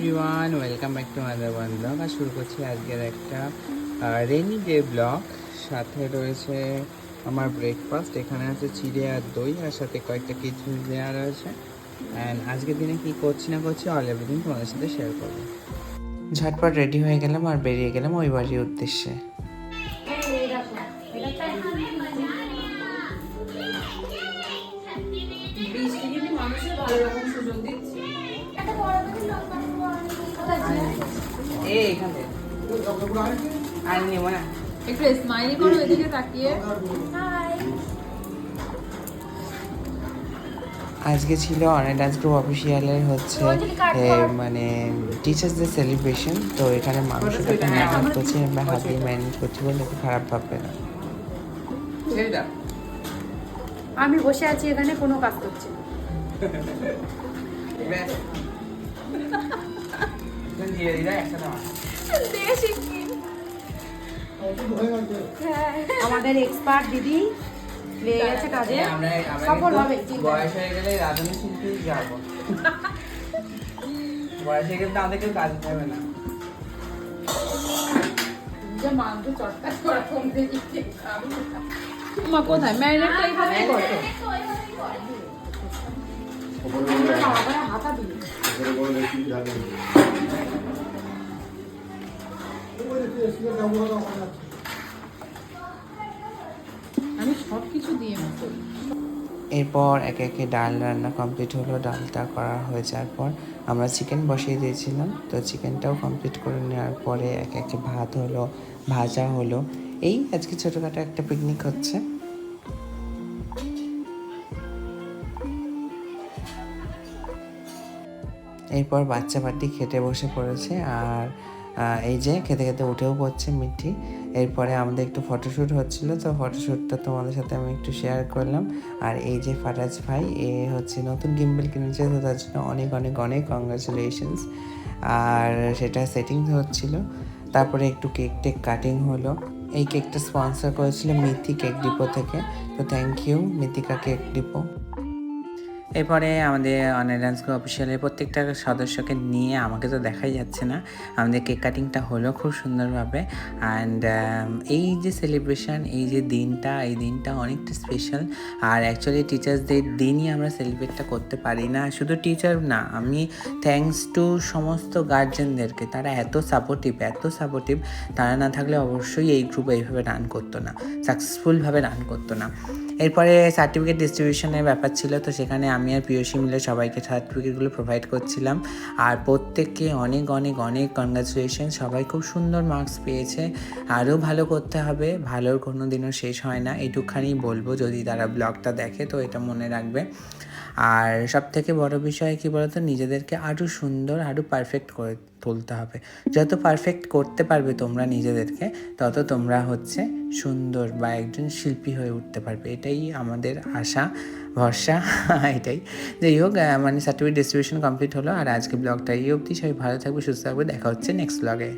Everyone, welcome back to mother one blog আর শুরু করছি আজকের একটা রেনি ডে ব্লগ সাথে রয়েছে আমার ব্রেকফাস্ট এখানে আছে চিড়ে আর দই, আর সাথে কয়েকটা কিচমিচ দেওয়া রয়েছে। অ্যান্ড আজকের দিনে কি করছি না করছি অল এভরিথিং তোমাদের সাথে শেয়ার করব। ঝটপট রেডি হয়ে গেলাম আর বেরিয়ে গেলাম ওই বাড়ির উদ্দেশ্যে। এই এখানে। আর নেব না। একটু স্মাইল করো এদিকে তাকিয়ে। আজকে ছিল অনেক ডান্স গ্রুপ অফিসিয়ালের হচ্ছে এ, মানে টিচার্স ডে সেলিব্রেশন তো এখানে মাংসটাকে ম্যানেজ করছি আমরা হাত দিয়ে ম্যানেজ করছি বলে একটু খারাপ ভাববে না। আমি বসে আছি এখানে কোনো কাজ করছি না। আমাদের এক্সপার্ট দিদি লেগে গেছে কাজে। সফল হবে বয়স হয়ে গেলে রাধুনী শিল্পী যাব। বয়স হয়ে গেলে তো কেউ কাজ পাবে না। মা কোথায়? ম্যারিনেটটা এখানে করো। হাতা দিই এরপর একে একে ডাল রান্না কমপ্লিট হলো, ডালটা করা হয়ে যাওয়ার পর আমরা চিকেন বসিয়ে দিয়েছিলাম। তো চিকেনটাও কমপ্লিট করে নেওয়ার পরে একে একে ভাত হলো, ভাজা হলো। এই আজকে ছোটোখাটো একটা পিকনিক হচ্ছে। এরপর বাচ্চা পার্টি খেতে বসে পড়েছে আর এই যে খেতে খেতে উঠেও পড়ছে মিঠি। এরপরে আমাদের একটু ফটোশ্যুট হচ্ছিল, তো ফটোশ্যুটটা তোমাদের সাথে আমি একটু শেয়ার করলাম। আর এই যে ফারাজ ভাই, এ হচ্ছে নতুন গিম্বেল কিনেছে, তো তার জন্য অনেক অনেক অনেক কংগ্রাচুলেশনস আর সেটা সেটিং হচ্ছিল, তারপরে একটু কেক টেক কাটিং হলো। এই কেকটা স্পন্সর করেছিল মিথি কেক ডিপো থেকে, তো thank you Mithika cake depot এরপরে আমাদের অনলাইন ডান্স গ্রুপ অফিসিয়ালের প্রত্যেকটা সদস্যকে নিয়ে আমাকে তো দেখাই যাচ্ছে না। আমাদের কেক কাটিংটা হলো খুব সুন্দরভাবে। অ্যান্ড এই যে সেলিব্রেশন এই যে দিনটা, এই দিনটা অনেকটা স্পেশাল আর অ্যাকচুয়ালি টিচার্সদের দিনই আমরা সেলিব্রেটটা করতে পারি না। শুধু টিচার না, আমি থ্যাঙ্কস টু সমস্ত গার্জেনদেরকে তারা এত সাপোর্টিভ এত সাপোর্টিভ তারা না থাকলে অবশ্যই এই গ্রুপ এইভাবে রান করতো না সাকসেসফুলভাবে রান করতো না। এরপরে সার্টিফিকেট ডিস্ট্রিবিউশনের ব্যাপার ছিল, তো সেখানে আমি আর পিওসি মিলে সবাইকে সার্টিফিকেটগুলো প্রোভাইড করছিলাম। আর প্রত্যেককে অনেক অনেক অনেক কনগ্রাচুলেশন সবাই খুব সুন্দর মার্কস পেয়েছে। আরও ভালো করতে হবে। ভালোর কোনো দিনও শেষ হয় না। এটুখানি বলব। যদি তারা ব্লগটা দেখে, তো এটা মনে রাখবে। আর সব থেকে বড় বিষয় কি বলতো? নিজেদেরকে আরও সুন্দর আরও পারফেক্ট করে তুলতে হবে। যত পারফেক্ট করতে পারবে তোমরা নিজেদেরকে, তত তোমরা হচ্ছে সুন্দর বা একজন শিল্পী হয়ে উঠতে পারবে। এটাই আমাদের আশা, ভরসা, এটাই। যাই হোক মানে সার্টিফিকেট ডিস্ট্রিবিউশন কমপ্লিট হলো। আর আজকে ব্লগটা এই অবধি। সবাই ভালো থাকবে, সুস্থ থাকবে। দেখা হচ্ছে নেক্সট ব্লগে